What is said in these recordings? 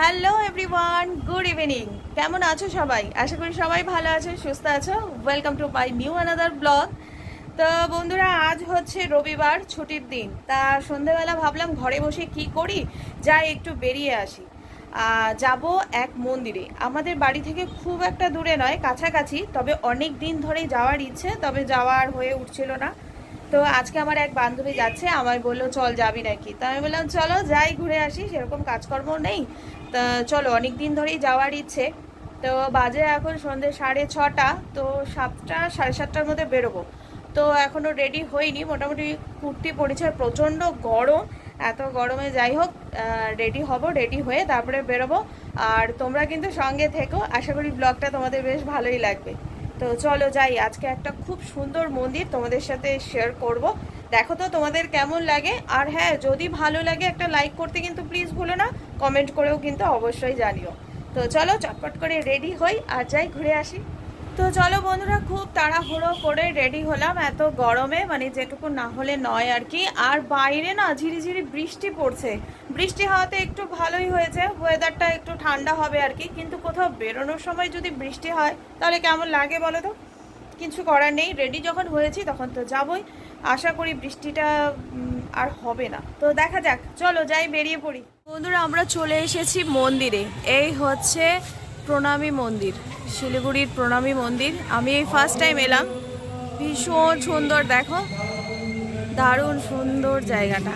Hello everyone good evening কেমন আছো সবাই? আশা করি সবাই ভালো আছো, সুস্থ আছো। Welcome to my new another blog তো বন্ধুরা, আজ হচ্ছে রবিবার, ছুটির দিন। তা সন্ধেবেলা ভাবলাম ঘরে বসে কি করি? যাই একটু বেরিয়ে আসি। যাব এক মন্দিরে। আমাদের বাড়ি থেকে খুব একটা দূরে নয়, কাছাকাছি। তবে অনেক দিন ধরেই যাওয়ার ইচ্ছে, তবে যাওয়ার হয়ে উঠছিল না। তো আজকে আমার এক বান্ধবী যাচ্ছে, আমায় বলল, চল যাবি নাকি? তো আমি বললাম, চলো, যাই ঘুরে আসি, সেরকম কাজকর্ম নেই। তা চলো অনেক দিন ধরেই যাওয়ার ইচ্ছে। তো বাজে এখন সন্ধ্যে সাড়ে ছটা, তো সাতটা, সাড়ে সাতটার মধ্যে বেরোবো। তো এখনও রেডি হইনি, মোটামুটি কুর্তি আর প্রচণ্ড গরম, এত গরমে যাই হোক রেডি হব রেডি হয়ে তারপরে বেরোবো। আর তোমরা কিন্তু সঙ্গে থেকো, আশা করি ব্লগটা তোমাদের বেশ ভালোই লাগবে। তো চলো যাই, আজকে একটা খুব সুন্দর মন্দির তোমাদের সাথে শেয়ার করব। দেখো তো তোমাদের কেমন লাগে, আর হ্যাঁ যদি ভালো লাগে একটা লাইক করতে কিন্তু প্লিজ ভুলো না কমেন্ট করেও কিন্তু অবশ্যই জানিও। তো চলো চটপট করে রেডি হই, আর যাই, ঘুরে আসি। তো চলো বন্ধুরা, খুব তাড়াহুড়ো করে রেডি হলাম। এত গরমে মানে যেটুকু না হলে নয় আর কি। আর বাইরে না ঝিরিঝিরি বৃষ্টি পড়ছে। বৃষ্টি হওয়াতে একটু ভালোই হয়েছে। ওয়েদারটা একটু ঠান্ডা হবে আর কি। কিন্তু কোথাও বেরোনোর সময় যদি বৃষ্টি হয়, তাহলে কেমন লাগে বলো তো? কিছু করার নেই। রেডি যখন হয়েছি, তখন তো যাবই। আশা করি বৃষ্টিটা আর হবে না। তো দেখা যাক। চলো যাই, বেরিয়ে পড়ি। বন্ধুরা, আমরা চলে এসেছি মন্দিরে। এই হচ্ছে প্রণামী মন্দির, শিলিগুড়ির প্রণামী মন্দির। আমি এই ফার্স্ট টাইম এলাম। ভীষণ সুন্দর, দেখো। দারুণ সুন্দর জায়গাটা।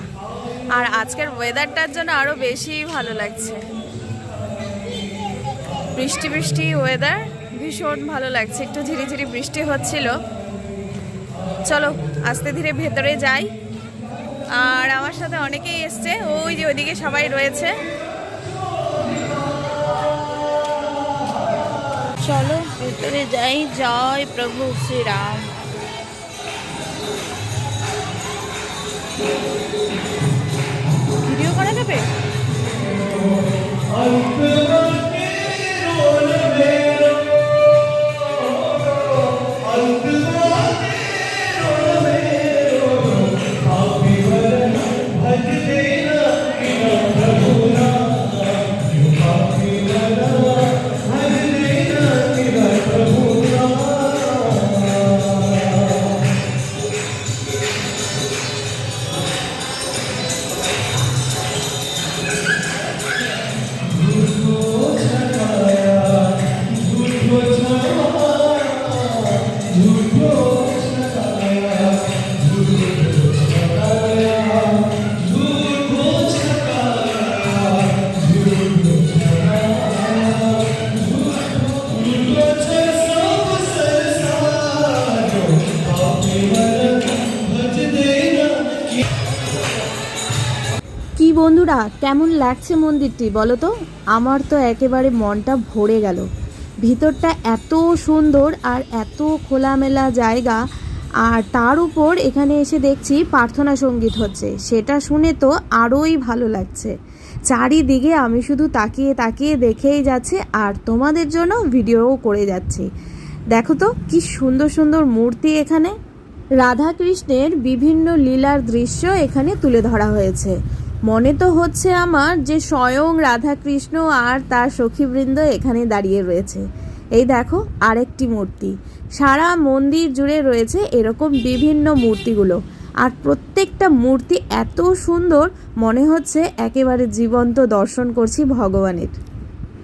আর আজকের ওয়েদারটার জন্য আরও বেশি ভালো লাগছে। বৃষ্টি বৃষ্টি ওয়েদার ভীষণ ভালো লাগছে। একটু ধীরে ধীরে বৃষ্টি হচ্ছিল। চলো, আস্তে ধীরে ভেতরে যাই। আর আমার সাথে অনেকেই এসছে। ওই যে ওইদিকে সবাই রয়েছে। চলো ভিতরে যাই। জয় প্রভু শ্রীরাম। ভিডিও করা যাবে? কি বন্ধুরা, কেমন লাগছে মন্দিরটি বলো তো? আমার তো একেবারে মনটা ভরে গেল। ভিতরটা এত সুন্দর আর এত খোলামেলা জায়গা, আর তার উপর এখানে এসে দেখছি প্রার্থনা সংগীত হচ্ছে। সেটা শুনে তো আরোই ভালো লাগছে। চারিদিকে আমি শুধু তাকিয়ে তাকিয়ে দেখেই যাচ্ছি আর তোমাদের জন্য ভিডিওও করে যাচ্ছি। দেখো তো, কি সুন্দর সুন্দর মূর্তি এখানে। রাধাকৃষ্ণের বিভিন্ন লীলার দৃশ্য এখানে তুলে ধরা হয়েছে। মনে তো হচ্ছে আমার যে স্বয়ং রাধাকৃষ্ণ আর তার সখীবৃন্দ এখানে দাঁড়িয়ে রয়েছে। এই দেখো, আরেকটি মূর্তি। সারা মন্দির জুড়ে রয়েছে এরকম বিভিন্ন মূর্তিগুলো। আর প্রত্যেকটা মূর্তি এত সুন্দর, মনে হচ্ছে একেবারে জীবন্ত দর্শন করছি ভগবানের।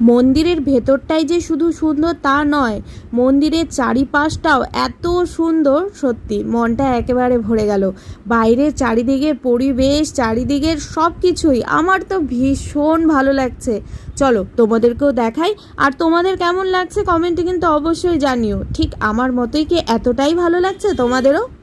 মন্দিরের ভেতরটাই যে শুধু সুন্দর তা নয়, মন্দিরের চারিপাশটাও এত সুন্দর সত্যি, মনটা একেবারে ভরে গেল। বাইরের চারিদিকে পরিবেশ, চারিদিকের সব কিছুই আমার তো ভীষণ ভালো লাগছে। চলো তোমাদেরকেও দেখাই, আর তোমাদের কেমন লাগছে কমেন্টে কিন্তু অবশ্যই জানিও। ঠিক আমার মতোই কি এতটাই ভালো লাগছে তোমাদেরও?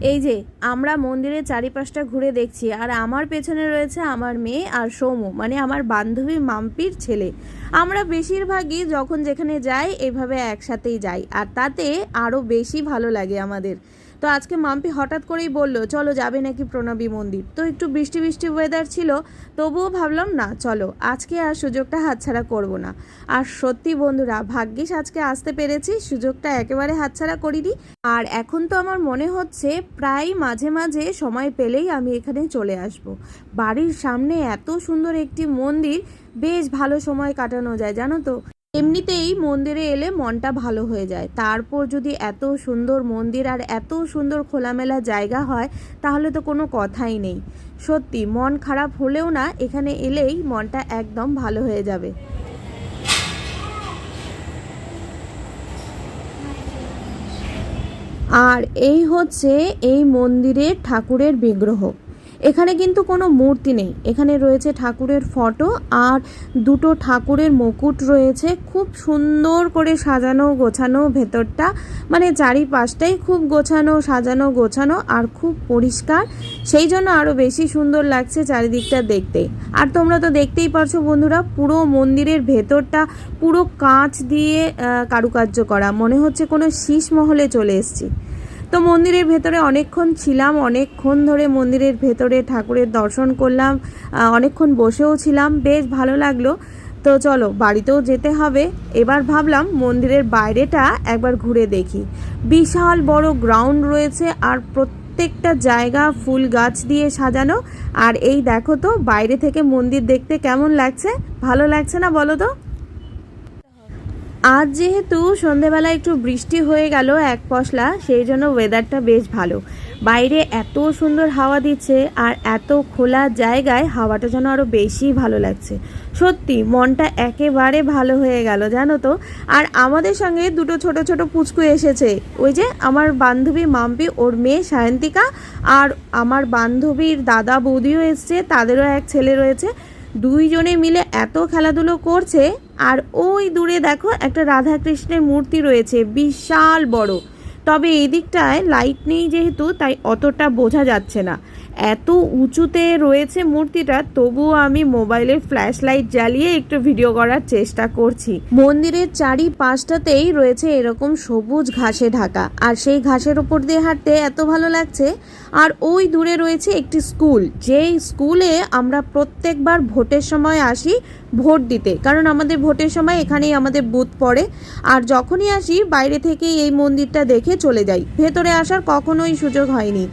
এই যে, আমরা মন্দিরের চারিপাশটা ঘুরে দেখছি, আর আমার পেছনে রয়েছে আমার মেয়ে আর সৌমু মানে আমার বান্ধবী মাম্পির ছেলে। আমরা বেশিরভাগই যখন যেখানে যাই, এভাবে একসাথেই যাই, আর তাতে আরও বেশি ভালো লাগে আমাদের। তো আজকে মাম্পি হঠাৎ করেই বলল, চলো যাবে নাকি প্রণবী মন্দির? তো একটু বৃষ্টি বৃষ্টি ওয়েদার ছিল, তবুও ভাবলাম, না, চলো, আজকে আর সুযোগটা হাতছাড়া করব না। আর সত্যি বন্ধুরা, ভাগ্যিস আজকে আসতে পেরেছি, সুযোগটা একেবারে হাতছাড়া করিনি। আর এখন তো আমার মনে হচ্ছে, প্রায় মাঝে মাঝে সময় পেলেই আমি এখানে চলে আসব। বাড়ির সামনে এত সুন্দর একটি মন্দির, বেশ ভালো সময় কাটানো যায়, জানো তো? এমনিতেই মন্দিরে এলে মনটা ভালো হয়ে যায়। তারপর যদি এত সুন্দর মন্দির আর এত সুন্দর খোলামেলা জায়গা হয়, তাহলে তো কোনো কথাই নেই। সত্যি, মন খারাপ হলেও না, এখানে এলেই মনটা একদম ভালো হয়ে যাবে। আর এই হচ্ছে এই মন্দিরের ঠাকুরের বিগ্রহ। এখানে কিন্তু কোনো মূর্তি নেই। এখানে রয়েছে ঠাকুরের ফটো আর দুটো ঠাকুরের মুকুট রয়েছে। খুব সুন্দর করে সাজানো গোছানো ভেতরটা। মানে চারিপাশটাই খুব গোছানো, সাজানো, গোছানো আর খুব পরিষ্কার। সেই জন্য আরও বেশি সুন্দর লাগছে চারিদিকটা দেখতে। আর তোমরা তো দেখতেই পারছ বন্ধুরা, পুরো মন্দিরের ভেতরটা পুরো কাঁচ দিয়ে কারুকার্য করা। মনে হচ্ছে কোনো শীষ মহলে চলে এসেছি। তো মন্দিরের ভেতরে অনেকক্ষণ ছিলাম, অনেকক্ষণ ধরে মন্দিরের ভেতরে ঠাকুরের দর্শন করলাম অনেকক্ষণ বসেও ছিলাম, বেশ ভালো লাগল। তো চলো, বাড়িতেও যেতে হবে। এবার ভাবলাম মন্দিরের বাইরেটা একবার ঘুরে দেখি। বিশাল বড় গ্রাউন্ড রয়েছে আর প্রত্যেকটা জায়গা ফুল গাছ দিয়ে সাজানো। আর এই দেখো তো, বাইরে থেকে মন্দির দেখতে কেমন লাগছে? ভালো লাগছে না বলো তো? আজ যেহেতু সন্ধেবেলা একটু বৃষ্টি হয়ে গেল এক পশলা, সেই জন্য ওয়েদারটা বেশ ভালো। বাইরে এত সুন্দর হাওয়া দিচ্ছে আর এত খোলা জায়গায় হাওয়াটা যেন আরও বেশি ভালো লাগছে। সত্যি, মনটা একেবারে ভালো হয়ে গেল, জানো তো? আর আমাদের সঙ্গে দুটো ছোট ছোট পুচকু এসেছে। ওই যে আমার বান্ধবী মাম্পি, ওর মেয়ে সায়ন্তিকা আর আমার বান্ধবীর দাদা বৌদিও এসছে, তাদেরও এক ছেলে রয়েছে। দুইজনে মিলে এত খেলাধুলো করছে, আর ওই দূরে দেখো একটা রাধাকৃষ্ণের মূর্তি রয়েছে, বিশাল বড়। তবে এদিকটায় দিকটায় লাইট নেই যেহেতু, তাই অতটা বোঝা যাচ্ছে না। এত উঁচুতে রয়েছে মূর্তিটা, তবুও আমি মোবাইলের ফ্ল্যাশ লাইট জ্বালিয়ে একটু ভিডিও করার চেষ্টা করছি। মন্দিরের চারি পাঁচটাতেই রয়েছে এরকম সবুজ ঘাসে ঢাকা। আর সেই ঘাসের ওপর দিয়ে হাঁটতে এত ভালো লাগছে। আর ওই দূরে রয়েছে একটি স্কুল। যেই স্কুলে আমরা প্রত্যেকবার ভোটের সময় আসি ভোট দিতে। কারণ আমাদের ভোটের সময় এখানেই আমাদের বুথ পড়ে। আর যখনই আসি, বাইরে থেকে এই মন্দিরটা দেখে চলে যাই। ভেতরে আসার কখনোই সুযোগ হয়নি।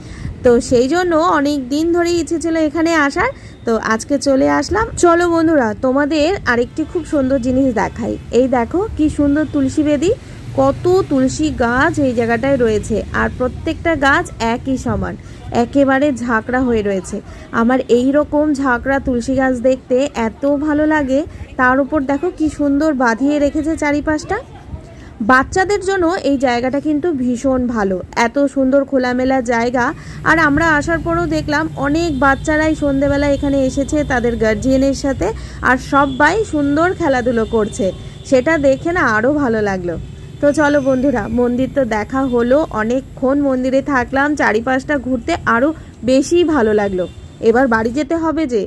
তো সেই জন্য অনেক দিন ধরে ইচ্ছে ছিল এখানে আসার। তো আজকে চলে আসলাম। চলো বন্ধুরা, তোমাদের আরেকটি খুব সুন্দর জিনিস দেখাই। এই দেখো কি সুন্দর তুলসী বেদি। কত তুলসী গাছ এই জায়গাটায় রয়েছে। আর প্রত্যেকটা গাছ একই সমান। একেবারে ঝাঁকড়া হয়ে রয়েছে। আমার এই রকম ঝাঁকড়া তুলসী গাছ দেখতে এত ভালো লাগে। তার উপর দেখো কি সুন্দর বাঁধিয়ে রেখেছে চারিপাশটা। বাচ্চাদের জন্য এই জায়গাটা কিন্তু ভীষণ ভালো। এত সুন্দর খোলামেলা জায়গা। আর আমরা আসার পরও দেখলাম অনেক বাচ্চারাই সন্ধেবেলা এখানে এসেছে তাদের গার্জিয়ানের সাথে আর সবাই সুন্দর খেলাধুলো করছে। সেটা দেখে না আরও ভালো লাগল। তো চলো বন্ধুরা, মন্দির তো দেখা হলো। অনেকক্ষণ মন্দিরে থাকলাম, চারিপাশটা ঘুরতে আরও বেশি ভালো লাগল। এবার বাড়ি যেতে হবে যে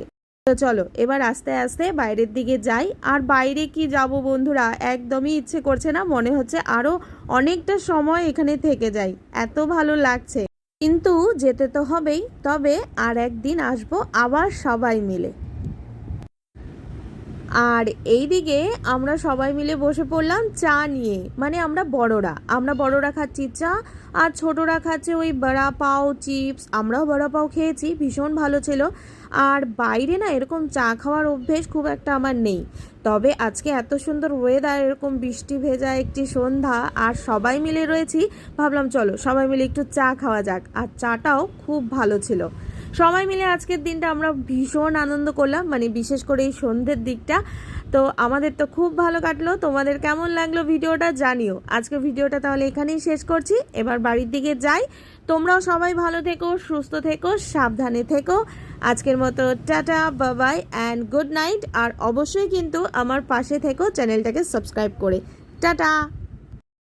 তো চলো, এবার আস্তে আস্তে বাইরের দিকে যাই। আর বাইরে কি যাব বন্ধুরা? একদমই ইচ্ছে করছে না, মনে হচ্ছে আরও অনেকটা সময় এখানে থেকে যাই। এত ভালো লাগছে। কিন্তু যেতে তো হবেই, তবে আর একদিন আসব আবার সবাই মিলে। আর এইদিকে আমরা সবাই মিলে বসে পড়লাম চা নিয়ে। মানে আমরা বড়রা। আমরা বড়রা খাচ্ছি চা, আর ছোটরা খাচ্ছে ওই বড়া পাও, চিপস। আমরাও বড়া পাও খেয়েছি, ভীষণ ভালো ছিল। আর বাইরে না এরকম চা খাওয়ার অভ্যেস খুব একটা আমার নেই। তবে আজকে এত সুন্দর ওয়েদার এরকম বৃষ্টি ভেজা একটি সন্ধ্যা আর সবাই মিলে রয়েছি, ভাবলাম চলো সবাই মিলে একটু চা খাওয়া যাক। আর চাটাও খুব ভালো ছিল। সবাই মিলে আজকের দিনটা আমরা ভীষণ আনন্দ করলাম মানে বিশেষ করে এই সন্ধ্যের দিকটা। তো আমাদের তো খুব ভালো কাটলো। তোমাদের কেমন লাগল ভিডিওটা জানিও। আজকে ভিডিওটা তাহলে এখানেই শেষ করছি। এবার বাড়ির দিকে যাই। তোমরাও সবাই ভালো থেকো, সুস্থ থেকো, সাবধানে থেকো। আজকের মতো টাটা, বাবাই অ্যান্ড গুড নাইট আর অবশ্যই কিন্তু আমার পাশে থেকো, চ্যানেলটাকে সাবস্ক্রাইব করে। টাটা!